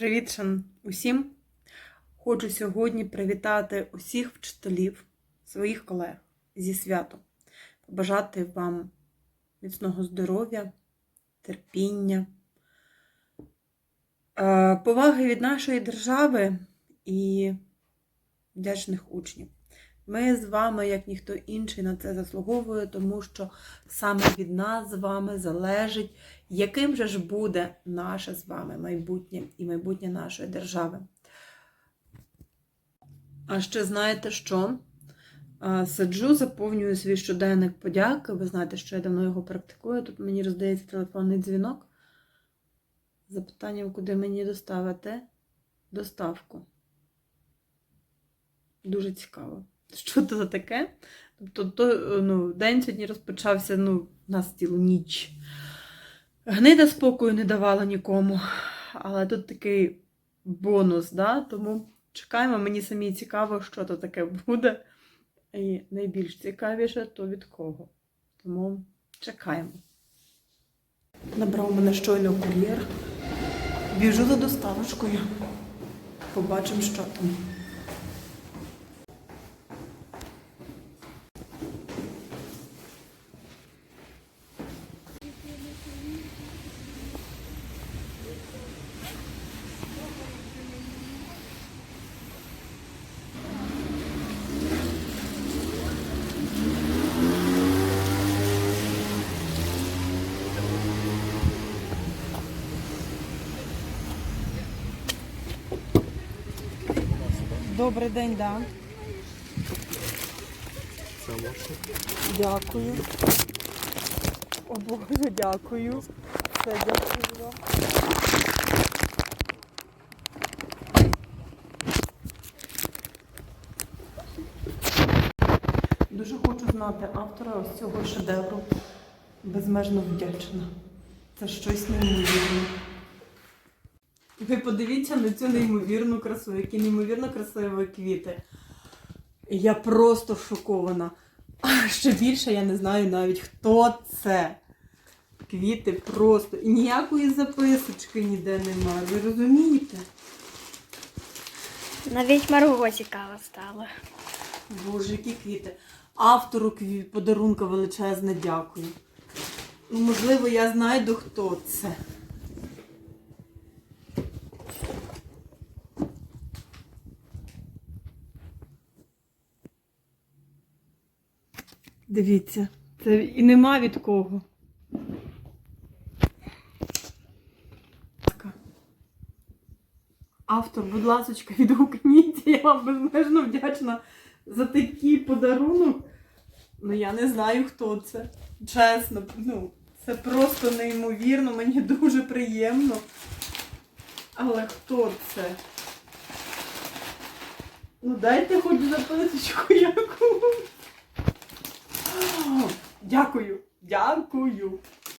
Привіт, шан усім! Хочу сьогодні привітати усіх вчителів, своїх колег зі святом, побажати вам міцного здоров'я, терпіння, е, поваги від нашої держави і вдячних учнів. Ми з вами, як ніхто інший, на це заслуговує, тому що саме від нас з вами залежить, яким же ж буде наше з вами майбутнє і майбутнє нашої держави. А ще знаєте що? А, Сиджу, заповнюю свій щоденник подяки. Ви знаєте, що я давно його практикую. Тут мені роздається телефонний дзвінок. з Запитанням, куди мені доставити доставку. Дуже цікаво. Що це за таке? Тобто, то, ну, день сьогодні розпочався, ну, у нас цілу ніч. Гнида спокою не давала нікому. Але тут такий бонус, да? тому чекаємо. Мені самі цікаво, що то таке буде. І найбільш цікавіше, то від кого. Тому чекаємо. Набрав мене щойно кур'єр. Біжу за доставочкою. Побачимо, що там. Добрий день, да. Це ваше. Дякую. О Боже, дякую. Все, дякую. Дуже хочу знати автора ось цього шедевру. Безмежно вдячна. Це щось неймовірне. Ви подивіться на цю неймовірну красу, які неймовірно красиві квіти. Я просто шокована. А ще більше я не знаю навіть, хто це. Квіти просто. І ніякої записочки ніде немає. Ви розумієте? Навіть Марго цікаво стало. Боже, які квіти. Автору подарунка величезне дякую. Ну, можливо, я знайду, хто це. Дивіться, це і нема від кого. Автор, будь ласка, відгукніться, я вам безмежно вдячна за такий подарунок. Ну, я не знаю, хто це. Чесно, ну, це просто неймовірно, мені дуже приємно. Але хто це? Ну, дайте хоч записочку яку. Дякую, дякую.